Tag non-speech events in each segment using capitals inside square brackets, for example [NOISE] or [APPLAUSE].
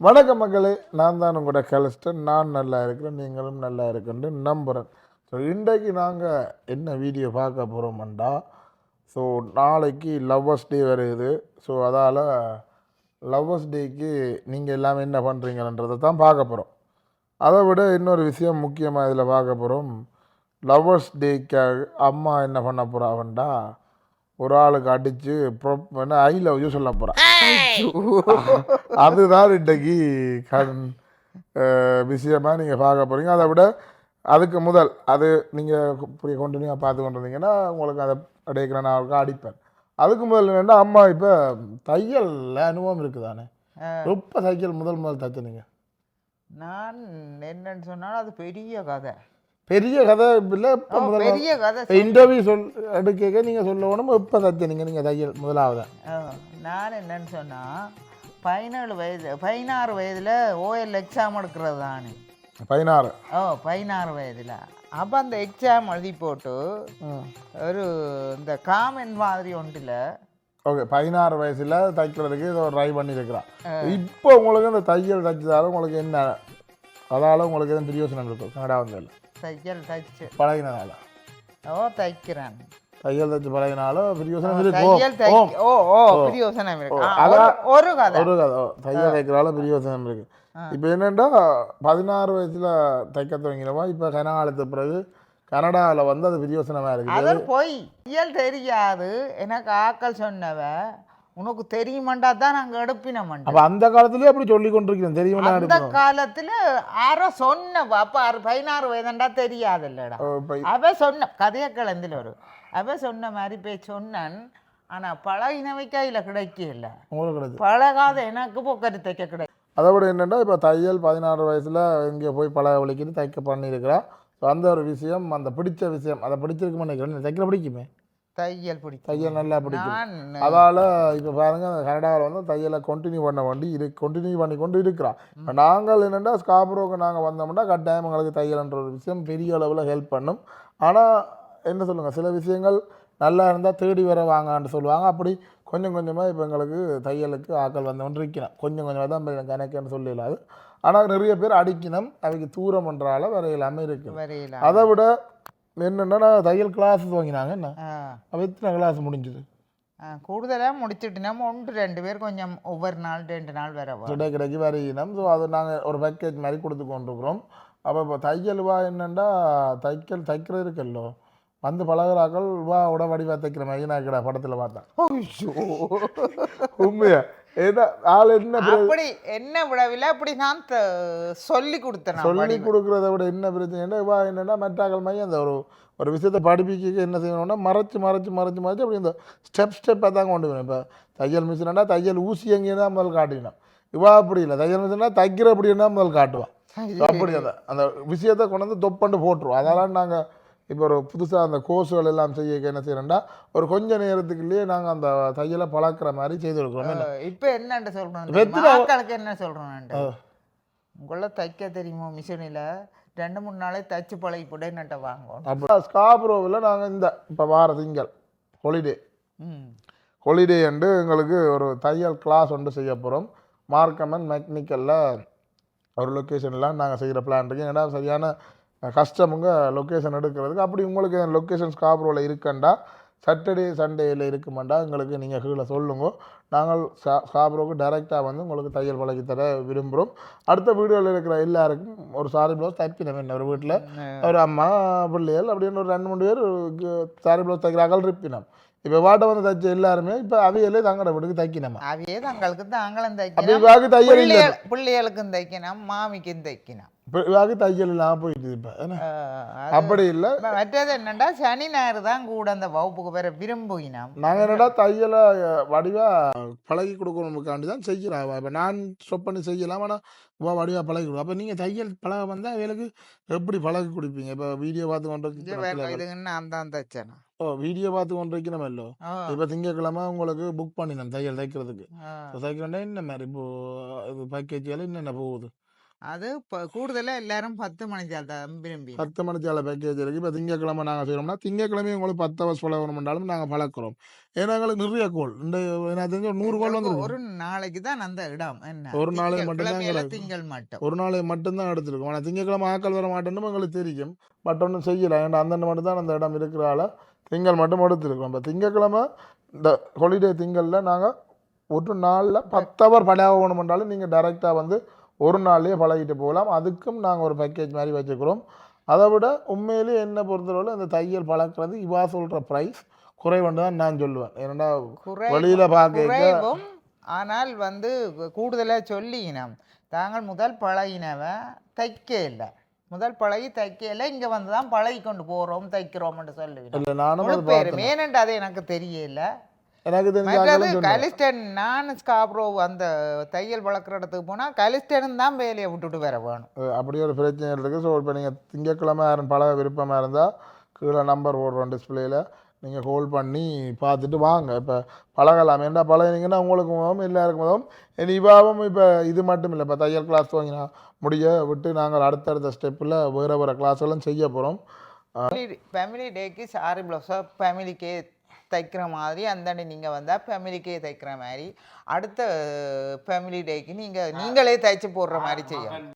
வணக்க மக்களே நான் தான் உங்களோட கலிஸ்டன் நான் நல்லா இருக்கிறேன் நீங்களும் நல்லா இருக்குன்னு நம்புகிறேன் ஸோ இன்றைக்கு நாங்கள் என்ன வீடியோ பார்க்க போகிறோம்டா ஸோ நாளைக்கு லவ்வர்ஸ் டே வருது. ஸோ அதால் லவ்வர்ஸ் டேக்கு நீங்கள் எல்லாமே என்ன பண்ணுறீங்கன்றதை தான் பார்க்க போகிறோம் அதை விட இன்னொரு விஷயம் முக்கியமாக இதில் பார்க்க போகிறோம் லவ்வர்ஸ் டேக்காக அம்மா என்ன பண்ண போகிறாவன்டா ஒரு ஆளுக்கு அடித்து என்ன ஐ லவ் யூ சொல்ல போகிறான் அதுதான் இன்றைக்கு கண் அஹ், விஷயமா நீங்கள் பார்க்க போகிறீங்க அதை விட அதுக்கு முதல் அது நீங்கள் இப்படி கண்டினியூவாக பார்த்து கொண்டு இருந்தீங்கன்னா உங்களுக்கு அதை அடைக்கிற நான் அடிப்பேன். அதுக்கு முதல் என்னென்னா அம்மா இப்போ தையல்ல அனுபவம் இருக்குதானே? எப்போ தையல் முதல் முதல் தைச்சனீங்க நான் என்னன்னு சொன்னாலும் அது பெரிய கதை. பெரிய கதை இல்லை இப்போ பெரிய கதை இன்டர்வியூ சொல் எடுக்க நீங்கள் சொல்லணும் எப்போ தைச்சனீங்க நீங்கள் தையல் முதலாவது? நான் என்னன்னு சொன்னா பதினேழு வயது பதினாறு வயதுல ஓஎல் எக்ஸாம் எடுக்கிறது தானே பதினாறு. ஓ பதினாறு வயதுல. அப்போ அந்த எக்ஸாம் எழுதி போட்டு ஒரு இந்த காமெண்ட் மாதிரி ஒன்றில் ஓகே பதினாறு வயசுல தைக்கிறதுக்கு இதை ட்ரை பண்ணியிருக்கிறான் இப்போ உங்களுக்கு இந்த தையல் தைச்சதால உங்களுக்கு என்ன அதால உங்களுக்கு எதுவும் பிரியோசனம் இருக்கும் கனடா வந்ததில். தையல் தைச்சு பழகினதால ஓ தைக்கிறேன் தையல் தைச்சு பழகினாலும் பிரியோசனம் தையல் இருக்கும் ஓ ஓ பிரியோசனம் இருக்கு அதான் ஒரு- கதை ஒரு கதை தையல் தைக்கிறால பிரியோசனம் இருக்கு இப்போ என்னென்னா பதினாறு வயசுல தைக்க தொடங்கினவா இப்போ கனகாலத்து பிறகு கனடாவில் வந்து அது பிரியோசனமாக இருக்குது அது போய் இயல் தெரியாது எனக்கு ஆக்கள் சொன்னவ உனக்கு தெரியுமாண்டா தான் நாங்க எடுப்பினோம்டா அப்போ அந்த காலத்துலேயே அப்படி சொல்லி கொண்டிருக்கிறேன் தெரியுமா அந்த காலத்துல யாரோ சொன்னவ அப்ப பதினாறு வயதுண்டா தெரியாதுல்லடா. இப்போ அவ சொன்ன கதைய கலந்தில் ஒரு அவ சொன்ன மாதிரி போய் சொன்னான் ஆனா பழகினவை கையில கிடைக்கல பழகாத எனக்கு பொக்கரி தைக்க கிடைக்கும் அதை விட என்னென்னா இப்போ தையல் பதினாறு வயசில் இங்கே போய் பல வலிக்கிட்டு தைக்க பண்ணியிருக்கிறா. ஸோ அந்த ஒரு விஷயம் அந்த பிடிச்ச விஷயம் அதை பிடிச்சிருக்குமே நினைக்கிறேன் தைக்கல பிடிக்குமே. தையல் பிடிக்கும். தையல் நல்லா பிடிக்கும். அதால் இப்போ பாருங்க கனடாவில் வந்து தையலை கண்டினியூ பண்ண வேண்டி இரு கண்டினியூ பண்ணி கொண்டு இருக்கிறான். இப்போ நாங்கள் என்னென்னா ஸ்காப்ரோக்கு நாங்கள் வந்தோம்னா கட்டாயம் எங்களுக்கு தையல்ன்ற ஒரு விஷயம் பெரிய அளவில் ஹெல்ப் பண்ணும். ஆனால் என்ன சொல்லுங்கள் சில விஷயங்கள் நல்லா இருந்தால் தேடி வர வாங்கன்னு சொல்லுவாங்க. அப்படி கொஞ்சம் கொஞ்சமாக இப்போ எங்களுக்கு தையலுக்கு ஆக்கள் வந்தவன் இருக்கிறான் கொஞ்சம் கொஞ்சமாக தான் இப்ப கணக்குன்னு சொல்லலாது ஆனால் நிறைய பேர் அடிக்கணும். அவைக்கு தூரம் வேற எல்லாமே இருக்குது அதை விட என்னென்னா தையல் கிளாஸ் வாங்கினாங்க என்ன? அப்போ எத்தனை கிளாஸ் முடிஞ்சுது? ஆ, கூடுதலா முடிச்சுட்டு நம்ம ஒன்று ரெண்டு பேர் கொஞ்சம் ஒவ்வொரு நாள் ரெண்டு நாள் வர வரும். கிடை கிடைக்கி வரையினம். ஸோ அது நாங்கள் ஒரு பேக்கேஜ் மாதிரி கொடுத்து கொண்டிருக்கிறோம். அப்போ இப்போ தையல் வா என்னென்னா தைக்கல் தைக்கிறது இருக்கல்லோ. வந்து பழகுறாக்கள் வா உட வடிவா தைக்கிற மாதிரி நான் படத்தில் பார்த்தேன் உண்மையா? ஆள் என்ன அப்படி என்ன விடவில்லை அப்படி நான் சொல்லி கொடுத்தேன் சொல்லி கொடுக்குறத விட என்ன பிரச்சனைன்னா வா என்னென்னா மெட்டாக்கள் மாதிரி அந்த ஒரு ஒரு விஷயத்தை படிப்பிக்க என்ன செய்யணும்னா மறைச்சு மறைச்சு மறைச்சு மறைச்சு அப்படி இந்த ஸ்டெப் ஸ்டெப்பாக தான் கொண்டு வரணும் இப்போ தையல் மிஷினா தையல் ஊசி எங்கேயும் தான் முதல் காட்டினோம்? இவா அப்படி இல்லை. தையல் மிஷினா தைக்கிற அப்படின்னா முதல் காட்டுவான். அப்படி அந்த அந்த விஷயத்தை கொண்டு வந்து தொப்பண்டு போட்டுருவோம். அதெல்லாம் நாங்கள் இப்போ ஒரு புதுசாக அந்த கோர்ஸுகள் எல்லாம் செய்ய என்ன செய்யறோம்னா ஒரு கொஞ்ச நேரத்துக்குள்ளேயே நாங்கள் அந்த தையலை பழக்கிற மாதிரி செய்து கொடுக்குறோம்? இப்போ தெரியுமா? ஆட்களுக்கு என்ன சொல்றேன் உங்கள தைக்க தெரியுமோ மிஷினில்? ரெண்டு மூணு நாளே தச்சு பழகி போட்டு என்னட்ட வாங்கும் அப்போ ஸ்காப்ரோவில் நாங்கள் இந்த இப்போ வார திங்கள் ஹாலிடே ம். ஹாலிடே அண்டு எங்களுக்கு ஒரு தையல் கிளாஸ் ஒன்று செய்ய போகிறோம் மார்க்கமன் மெக்னிக்கலில் ஒரு லொக்கேஷன்லாம் நாங்கள் செய்கிற பிளான் இருக்கு. ஏன்னா சரியான கஷ்டமுங்க லொக்கேஷன் எடுக்கிறதுக்கு. அப்படி உங்களுக்கு லொக்கேஷன் ஸ்காப்ரோவில் இருக்கண்டா? சாட்டர்டே சண்டேயில் இருக்குமாண்டா? எங்களுக்கு நீங்கள் கீழே சொல்லுங்க. நாங்கள் ஸ்கா ஸ்காப்ரோவுக்கு டைரெக்டாக வந்து உங்களுக்கு தையல் பழகி தர விரும்புகிறோம் அடுத்த வீடியோவில் இருக்கிற எல்லாருக்கும் ஒரு சாரி ப்ளவுஸ் தைப்பினோம் ஒரு வீட்டில் ஒரு அம்மா பிள்ளைகள் அப்படின்னு ஒரு ரெண்டு மூணு பேர் சாரி ப்ளவுஸ் தைக்கிறார்கள் இருப்பினோம் இப்போ வாட்டை வந்து தைச்ச எல்லாருமே இப்போ அவையிலே தங்கட வீட்டுக்கு தைக்கணுமா அவையே தங்களுக்கு தாங்களும் தைக்கணும் பிள்ளைகளுக்கும் தைக்கணும் மாமிக்கும் தைக்கணும் இப்போ இவாக்கு தையல் இல்லாமல் போயிட்டு இப்போ அப்படி இல்லை. மற்றது என்னண்டா சனி ஞாயிறு தான் கூட அந்த வகுப்புக்கு வேற விரும்புகினோம் நாங்கள் என்னடா தையலை வடிவாக பழகி கொடுக்கணுமுக்காண்டி தான் செய்கிறோம். இப்போ நான் ஸ்டொப் பண்ணி செய்யலாம் ஆனால் வா வடிவாக பழகி கொடுக்கும். அப்போ நீங்கள் தையல் பழக வந்தால் அவளுக்கு எப்படி பழகி கொடுப்பீங்க? இப்போ வீடியோ பார்த்து கொண்டு நான் தான் தைச்சேனா? ஓ வீடியோ பார்த்து கொண்டு வைக்கணுமல்லோ ஆ, இப்போ திங்கக்கிழமை உங்களுக்கு புக் பண்ணினேன் தையல் தைக்கிறதுக்கு. தைக்கிறேன்னா என்ன மாதிரி இப்போ இது பேக்கேஜ் எல்லாம் என்னென்ன போகுது? அது இப்போ கூடுதலாக எல்லாரும் பத்து மணிக்கு தான் விரும்பி பத்து மணிச்சால பேக்கேஜ் இருக்குது இப்போ திங்கக்கிழமை நாங்கள் செய்கிறோம்னா திங்கக்கிழமையும் உங்களுக்கு பத்து ஹவர்ஸ் பழகணும்னாலும் நாங்கள் பழக்கிறோம். ஏன்னா எங்களுக்கு நிறைய கோல். இந்த எனக்கு தெரிஞ்ச நூறு கோல் வந்து ஒரு நாளைக்கு தான் அந்த இடம். என்ன? ஒரு நாளைக்கு மட்டும்தான். திங்கள் மட்டும். ஒரு நாளை மட்டும்தான் எடுத்துருக்கோம். ஆனால் திங்கக்கிழமை ஆக்கள் வர மாட்டேன்னு எங்களுக்கு தெரியும். பட் ஒன்றும் செய்யலை. ஏன்னா அந்த மட்டும் தான் அந்த இடம் இருக்கிறால திங்கள் மட்டும் எடுத்துருக்கோம். இப்போ திங்கக்கிழமை இந்த ஹாலிடே திங்களில் நாங்கள் ஒரு நாளில் பத்து ஹவர் பழகணுமென்றாலும் நீங்கள் டைரெக்டாக வந்து ஒரு நாள்லேயே பழகிட்டு போகலாம். அதுக்கும் நாங்கள் ஒரு பேக்கேஜ் மாதிரி வச்சுக்கிறோம். அதை விட உண்மையிலேயே என்னை பொறுத்தளவில் இந்த தையல் பழக்கிறது இவா சொல்கிற ப்ரைஸ் குறைவண்டு தான் நான் சொல்லுவேன். ஏன்னா குறை வெளியில் பார்க்க ஆனால் வந்து கூடுதலாக சொல்லினோம் தாங்கள் முதல் பழகினவன் தைக்க இல்லை. முதல் பழகி தைக்க இல்லை. இங்கே வந்து தான் பழகி கொண்டு போகிறோம் தைக்கிறோம்னு சொல்லுவேன் நானும் அது முழு பேர் பார்த்தேன் மேனண்டு அது எனக்கு தெரியல. எனக்கு தெரிஞ்ச. கலிஸ்டன் நான் ஸ்காப்ரோ அந்த தையல் வளர்க்குற இடத்துக்கு போனால் கலிஸ்டன் தான் வேலையை விட்டுட்டு வர வேணும். அப்படி ஒரு பிரச்சனை இருக்குது ஸோ இப்போ நீங்கள் திங்கக்கிழமை பழக விருப்பமாக இருந்தால் கீழே நம்பர் போடுறோம் டிஸ்பிளேயில் நீங்கள் ஹோல் பண்ணி பார்த்துட்டு வாங்க. இப்போ பழகலாம். ஏன்டா பழகினீங்கன்னா உங்களுக்கு முதலும் எல்லாருக்கும் முதலும் இனி இவாவும் இப்போ இது மட்டும் இல்லை. இப்போ தையல் கிளாஸ் வாங்கினா முடிய விட்டு நாங்கள் அடுத்தடுத்த ஸ்டெப்பில் வேறு வேறு கிளாஸ் எல்லாம் செய்ய போகிறோம் ஃபேமிலி டேக்கு சாரி ப்ளவுஸாக ஃபேமிலிக்கே தைக்கிற மாதிரி அந்தாண்டி நீங்கள் வந்தால் ஃபேமிலிக்கே தைக்கிற மாதிரி அடுத்த ஃபேமிலி டேக்கு நீங்கள் நீங்களே தைச்சு போடுற மாதிரி செய்யணும்.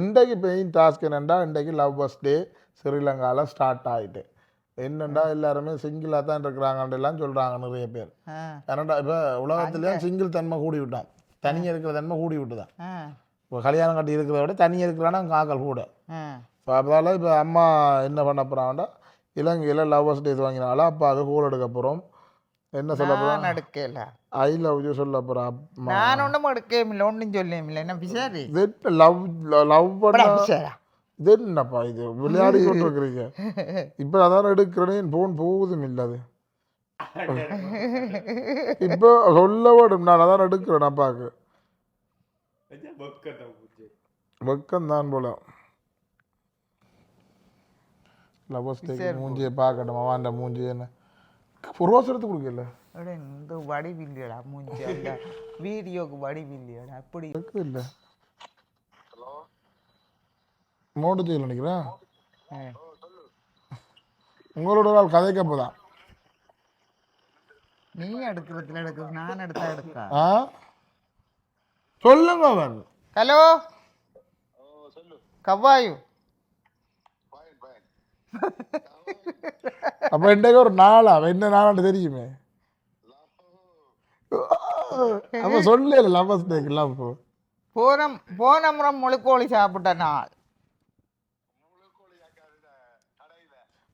இன்றைக்கு பெயின் டாஸ்க் என்னென்னா இன்றைக்கு லவ் பஸ் டே ஸ்ரீலங்காவில் ஸ்டார்ட் ஆகிட்டு என்னென்னா எல்லாருமே சிங்கிளாக தான் இருக்கிறாங்கன்ட்டு எல்லாம் சொல்கிறாங்க நிறைய பேர். ஏன்னாடா இப்போ உலகத்துலேயே சிங்கிள் தன்மை கூடி விட்டான். தனியாக இருக்கிற தன்மை கூடி விட்டுதான். இப்போ கல்யாணம் கட்டி இருக்கிறத விட தனியாக இருக்கிறான்னா காக்கல் கூட. இப்போ அதால் இப்போ அம்மா என்ன பண்ண போகிறாங்கடா இலங்கையில் லவ்வர்ஸ் டேஸ் வாங்கினால அப்பாவுக்கு கூல் எடுக்க போகிறோம் என்ன சொல்ல போகிறோம் எடுக்கல. ஐ லவ் யூ சொல்ல போகிறோம் நான் ஒன்றும் எடுக்கமில்லை ஒன்றும் சொல்லியமில்லை என்ன பிசாரி இது லவ் லவ் பண்ண பிசாரா இது என்னப்பா இது? விளையாடி [LAUGHS] கொண்டு இருக்கிறீங்க. இப்போ அதான் எடுக்கிறேன் ஃபோன் போகுதும் இல்லை அது. இப்போ சொல்ல விடும் நான் அதான் எடுக்கிறேன் அப்பாவுக்கு வெக்கம் தான் போல. லவ்வர்ஸ் டேக்கு மூஞ்சியை பார்க்கட்டும் அவன் மூஞ்சி என்ன ரோஸ் எடுத்து கொடுக்கல இந்த வடிவில்லையடா மூஞ்சி அந்த வீடியோக்கு வடிவில்லையடா அப்படி இருக்கு இல்லை மோட்டு நினைக்கிறேன். உங்களோட ஒரு ஆள் கதைக்க போதான் நீ எடுக்கிறதுல எடுக்கிறது நான் எடுத்தா ஆ சொல்லுங்க அவன் ஹலோ கவ்வாயு அப்ப இன்றைக்கு ஒரு நாளா? அவன் என்ன நாளான்னு தெரியுமே. அப்ப சொல்லல லவ்வர்ஸ் டேக்கு லவ் போன போன முறை முழுக்கோழி சாப்பிட்ட நாள்.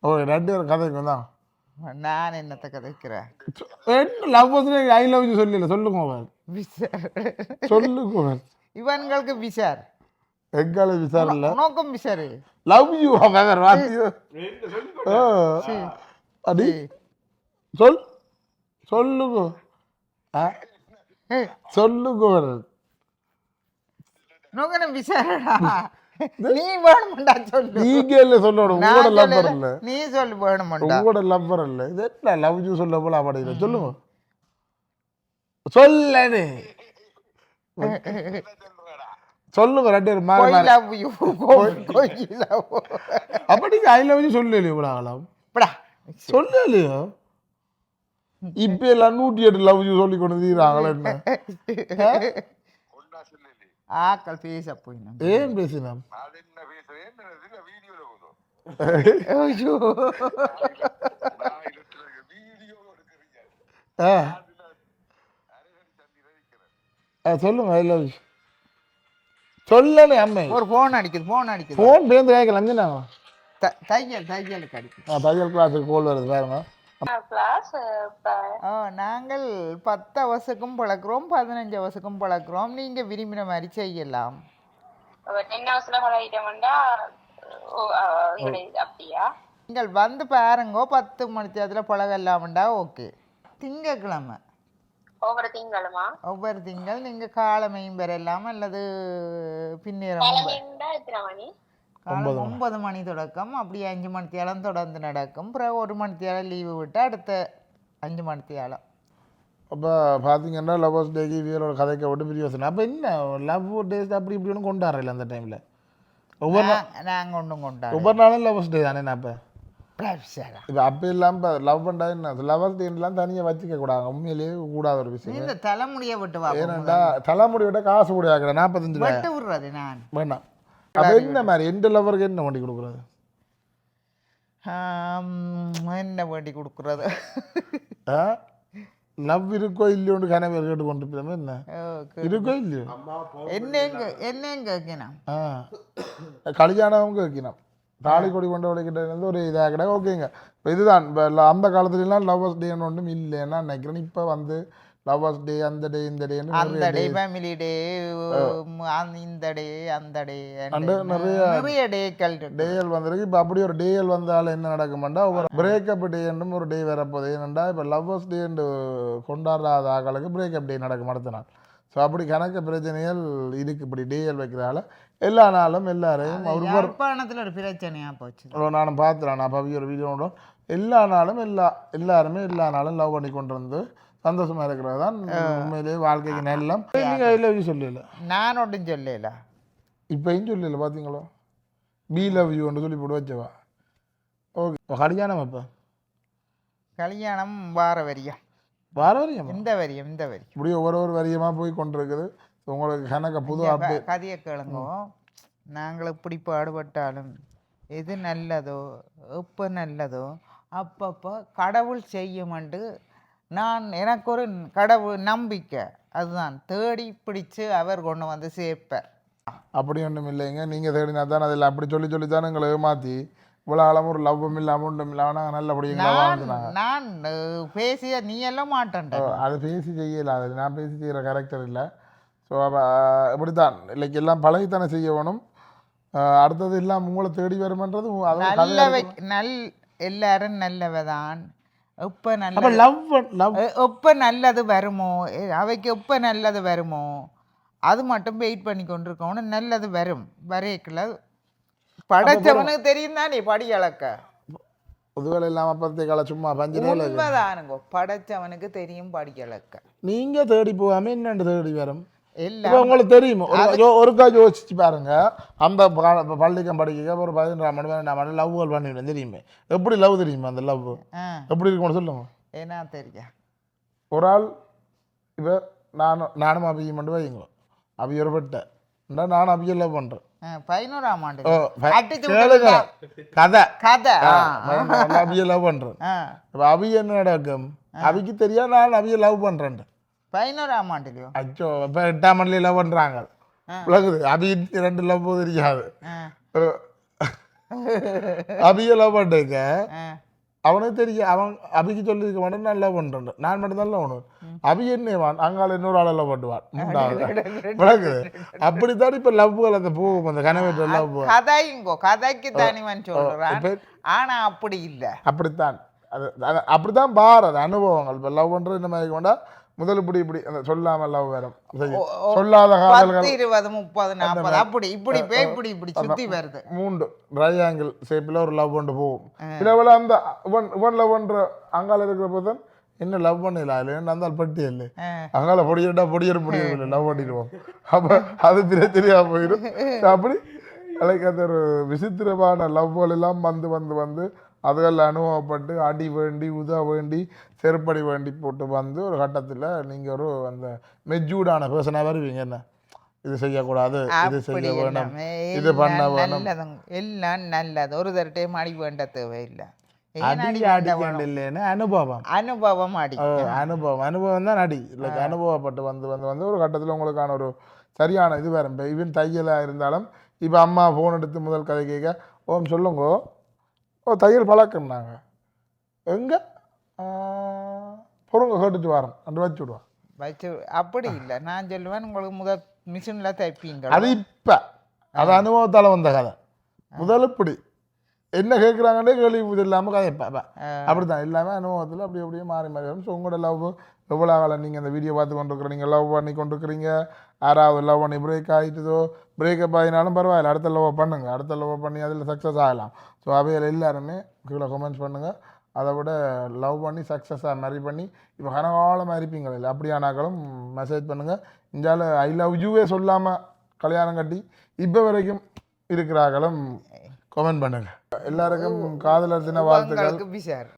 ஓ ரெண்டு பேரும் கதைக்கு தான் நான் என்னத்தை கதைக்கிறேன் என்ன டே ஐ லவ் யூ சொல்லல சொல்லுங்க அவன் விசார். சொல்லுங்க இவன்களுக்கு விசார். எங்கால விசாரில்ல உனக்கும் விசாரு. லவ் யூ வாத்தியோ அடி. சொல். சொல்லுங்க? சொல்லுங்க. நோக்கன விசாரடா. நீ வேணுமெண்டா சொல்லு. நீங்க இல்ல சொல்லணும்? உங்களோட லவ்வர். இல்ல. நீ சொல்லு வேணுமெண்டா. உங்களோட லவ்வர் இல்ல. இது என்ன? லவ் யூ சொல்ல போல அப்படில சொல்லுங்க. சொல்லு சொல்லுங்க ரெண்டு பேரும் மாறி கொய் மாறி லவ் யூ கொய் லவ் அப்ப நீங்க ஐ லவ் யூ சொல்லலையோ படா. சொல்லலையோ? இப்ப எல்லாம் நூற்றி எட்டு லவ் யூ சொல்லி கொண்டு தீராங்களா என்ன [LAUGHS] ஆக்கள் பேச போயினா ஏன் பேசினோம்? ஐயோ. ஆ. ஆ, சொல்லுங்க ஐ லவ் யூ சொல்லலே அம்மை. ஒரு ஃபோன் அடிக்குது ஃபோன் அடிக்குது. ஃபோன் பேருந்து கேட்கல அஞ்சனாங்க த- தையல் தையலுக்கு அடிக்குது. ஆ தையல் கிளாஸுக்கு கோல் வருது பாருங்க கிளாஸ் ஆ, நாங்கள் பத்து அவசுக்கும் பழக்கிறோம் பதினஞ்சு அவசுக்கும் பழக்கிறோம். நீங்க விரும்பின மாதிரி செய்யலாம். அப்படியா? நீங்கள் வந்து பாருங்கோ பத்து மணி தேதியில் பழகலாம்டா ஓகே. திங்கக்கிழமை. ஒவ்வொரு திங்களுமா? ஒவ்வொரு திங்கள் நீங்கள் காலமையும் பெறலாம் அல்லது காலை ஒன்பது மணி. தொடக்கம். அப்படியே அஞ்சு மணி தேலம் தொடர்ந்து நடக்கும். பிறகு ஒரு மணி தேலம் லீவு விட்டு அடுத்த அஞ்சு மணி தேலம் அப்போ பார்த்தீங்கன்னா லவ்வர்ஸ் டேக்கு இவரோட கதைக்க விட்டு பிரியோசனம் அப்போ என்ன? லவ் டேஸ் அப்படி இப்படி ஒன்றும் கொண்டாடுறல அந்த டைமில் ஒவ்வொரு நாங்கள் ஒன்றும் கொண்டாடு ஒவ்வொரு நாளும் லவ்வர்ஸ் டே தானே நான் இப்போ இப்போ அப்போ இல்லாமல் லவ் பண்ணா என்ன? லவ்வர்ஸ் டேலாம் தனியாக வச்சுக்க கூடாது. உண்மையிலேயே கூடாத ஒரு விஷயம். இந்த தலைமுடியை விட்டு வா தலைமுடி விட காசு கூட ஆகிற நாற்பத்தஞ்சு விட்டு விடுறது நான். வேணாம் அப்போ என்ன மாதிரி? எந்த லவருக்கு என்ன வண்டி கொடுக்குறது? என்ன வேண்டி கொடுக்குறது? லவ் இருக்கோ இல்லையோன்னு கனவு கேட்டு கொண்டு போய் என்ன. இருக்கோ இல்லையோ? என்னங்க என்னங்க கேட்கணும்? கல்யாணம் வைக்கணும் தாலி கொடி கொண்டு உடைக்கிட்ட ஒரு இதாக கிட்ட ஓகேங்க. இப்போ இதுதான். இப்போ அந்த காலத்துலலாம் லவ்வர்ஸ் டேன்னு ஒன்றும் இல்லைன்னா நினைக்கிறேன். இப்போ வந்து லவ்வர்ஸ் டே அந்த டே இந்த டேன்னு அந்த டே ஃபேமிலி டே இந்த டே அந்த டே நிறைய- நிறைய டேக்கள். டேயல் வந்திருக்கு. இப்போ அப்படி ஒரு டேயல் வந்தாலும் என்ன நடக்குமாண்டா? ஒரு பிரேக்கப் டேன்னும் ஒரு டே வரப்போகுது. ஏனெண்டா இப்போ லவ்வர்ஸ் டேன்னு கொண்டாடாத ஆக்களுக்கு பிரேக்கப் டே நடக்கும் அடுத்த நாள். ஸோ அப்படி கணக்கு பிரச்சனைகள் இருக்கு. இப்படி டேயல் வைக்கிறதால எல்லா நாளும் எல்லாரையும் ஒரு யாழ்ப்பாணத்துல ஒரு பிரச்சனையா போச்சு நானும் பார்த்துறேன். நான் பவி ஒரு வீடியோ எல்லா நாளும் எல்லா எல்லாருமே எல்லா நாளும் லவ் பண்ணி கொண்டு வந்து சந்தோஷமா இருக்கிறது தான் உண்மையிலேயே வாழ்க்கைக்கு நல்லம். நீங்கள் ஐ லவ் யூ சொல்லல. நான் ஒன்றும் சொல்லல. இப்பயும் சொல்லல பார்த்தீங்களோ பி லவ் யூ ஒன்று சொல்லி போட்டு வச்சவா? ஓகே. கல்யாணம் இப்போ கல்யாணம் வார வரியம் வார வரையும்? இந்த வரியம் இந்த வரியம் இப்படி ஒவ்வொரு ஒரு வரியமாக போய் கொண்டிருக்குது? உங்களுக்கு கணக்க புது கதையை கேளுங்கோ. நாங்கள் இப்படி பாடுபட்டாலும் எது நல்லதோ எப்போ நல்லதோ அப்பப்போ கடவுள் செய்யுமென்று நான் எனக்கு ஒரு கடவுள் நம்பிக்கை. அதுதான். தேடி பிடிச்சு அவர் கொண்டு வந்து சேர்ப்பார். அப்படி ஒன்றும் இல்லைங்க நீங்கள் தேடினா தான் அதில் அப்படி சொல்லி சொல்லி தான் எங்களை ஏமாற்றி இவ்வளோ ஆழம் ஒரு லவ்வும் இல்லாமல் ஒன்றும் இல்லாமல் நல்லபடிங்களா நான் வாழ்ந்துனாங்க நான் பேசிய நீ எல்லாம் மாட்டேன் அது பேசி செய்யல. அது நான் பேசி செய்கிற கேரக்டர் இல்லை. ஸோ இப்படி தான் லைக் எல்லாம் பழகித்தானே செய்ய வேணும் அடுத்தது எல்லாம் உங்களை தேடி வருமன்றது நல்லவை நல் எல்லாரும் நல்லவதான். எப்போ நல்ல அப்போ லவ் லவ் எப்போ நல்லது வருமோ அவைக்கு எப்போ நல்லது வருமோ அது மட்டும் வெயிட் பண்ணி கொண்டிருக்கணும். நல்லது வரும். வரைக்குள்ள படைச்சவனுக்கு தெரியும் தானே படி அளக்க. புதுவேலை இல்லாமல் பத்தே கால சும்மா பஞ்சு உண்மைதானுங்க. படைச்சவனுக்கு தெரியும் படி அளக்க. நீங்கள் தேடி போகாமல் என்னென்று தேடி வரும். இப்போ உங்களுக்கு தெரியும்? ஒருக்கா யோசிச்சு பாருங்க. அந்த பள்ளிக்கம் படிக்க ஒரு பதினெண்டாம் மணி பன்னெண்டாம் மணி லவ் பண்ணிவிடும் தெரியுமே? எப்படி லவ் தெரியுமா அந்த லவ்? எப்படி இருக்கும்னு சொல்லுங்க. என்ன தெரியும் ஒரு ஆள் இப்போ நானும் நானும் அபியும் மட்டும் வைங்க அபி ஒரு பெட்டை. நானும் அபியை லவ் பண்ணுறேன் பதினோராம் ஆண்டு. கதை. கதை. ஆ, அபியை லவ் பண்ணுறேன் ஆ. இப்போ அபி என்ன நடக்கும்? அபிக்கு தெரியாது நான் அபியை லவ் பண்ணுறேன் பதினோராம் ஆண்டுலையோ? அச்சோ இப்போ எட்டாம் மணில லவ் பண்ணுறாங்க விளக்குது அபி ரெண்டு லவ் தெரியாது அபியை லவ் பண்ணுங்க அவனுக்கு தெரியும் அவன் அபிக்கு சொல்லியிருக்க மாட்டேன் நான் லவ் பண்ணுறேன் நான் மட்டும் தான் லவ் அபி என்னவான் அங்கால இன்னொரு ஆளை லவ் பண்ணுவான். மூன்றாவது விளக்குது அப்படித்தான் இப்போ லவ்கள் அந்த போகும். அந்த கனவேற்ற லவ் கதைங்கோ கதைக்கு தானிவன் இப்ப ஆனா அப்படி இல்ல. அப்படித்தான். அது அது அப்படித்தான் பாரது அனுபவங்கள். இப்போ லவ் பண்ணுறது இந்த மாதிரி கொண்டா முதல் இப்படி இப்படி அந்த சொல்லாமல் லவ் வரும். சொல்லாத காதல்கள். இருபது முப்பது நாற்பது. அப்படி இப்படி போய் இப்படி இப்படி சுத்தி வருது. மூன்று ட்ரையாங்கிள் ஷேப்பில் ஒரு லவ் கொண்டு போகும். இதில் அந்த இவன் இவன் லவ் பண்ணுற அங்கால இருக்கிற போதும் என்ன லவ் பண்ணல அதில் அந்த பட்டி இல்லை. அங்கால பொடியட்டா பொடியர் இல்லை. லவ் பண்ணிடுவோம். அப்போ அது பிரச்சனையாக போயிடும். [LAUGHS] அப்படி அதுக்கு அந்த ஒரு விசித்திரமான லவ்கள் எல்லாம் வந்து வந்து வந்து அதுகள் அனுபவப்பட்டு அடி வேண்டி உத வேண்டி செருப்படி வேண்டி போட்டு வந்து ஒரு கட்டத்தில் நீங்கள் ஒரு அந்த மெச்சூர்டான பேர்சனாக வருவீங்க. என்ன? இது செய்யக்கூடாது இது செய்ய வேணும் இது பண்ண வேணும். எல்லாம் நல்லது. ஒரு தரட்டையும் அடி வேண்ட தேவையில்லை. அடி? இல்லைன்னு அனுபவம். அனுபவம் அடி. அனுபவம். அனுபவம் தான் அடி. லைக் அனுபவப்பட்டு வந்து வந்து வந்து ஒரு கட்டத்தில் உங்களுக்கான ஒரு சரியான இது வேறு ஈவன் தையலாக இருந்தாலும் இப்போ அம்மா ஃபோன் எடுத்து முதல் கதை கேட்க ஓம் சொல்லுங்க ஓ தையல் பழக்கம் நாங்கள் எங்கே? பொருங்க கேட்டுட்டு வரோம். அண்டு வச்சு விடுவோம். வச்சு அப்படி இல்லை. நான் சொல்லுவேன் உங்களுக்கு முதல் மிஷினில் தைப்பீங்க அது இப்போ. அது அனுபவத்தால் வந்த கதை. முதல் இப்படி. என்ன கேட்குறாங்கன்னே கேள்வி இது இல்லாமல் கதை. இப்போ அப்படி தான் எல்லாமே அனுபவத்தில் அப்படி அப்படியே மாறி மாறி வரும். ஸோ உங்களோட லவ் எவ்வளோ காலம் நீங்கள் இந்த வீடியோ பார்த்து கொண்டிருக்கிறீங்க லவ் பண்ணி கொண்டிருக்கிறீங்க? யாராவது லவ் பண்ணி பிரேக் ஆகிட்டுதோ பிரேக்கப் ஆகினாலும் பரவாயில்ல. அடுத்த லவ் பண்ணுங்க. அடுத்த லவ் பண்ணி அதில் சக்ஸஸ் ஆகலாம். ஸோ அவையில் எல்லாருமே கீழே கமெண்ட்ஸ் பண்ணுங்கள் அதை விட லவ் பண்ணி சக்ஸஸாக மேரி பண்ணி இப்போ கனகாலமாக இருப்பீங்க. இல்லை அப்படியானாக்களும் மெசேஜ் பண்ணுங்கள் இந்தியாவில் ஐ லவ் யூவே சொல்லாமல் கல்யாணம் கட்டி இப்போ வரைக்கும் இருக்கிறார்களும் கமெண்ட் பண்ணுங்க. எல்லாருக்கும் காதலர் தின வாழ்த்துக்கள்.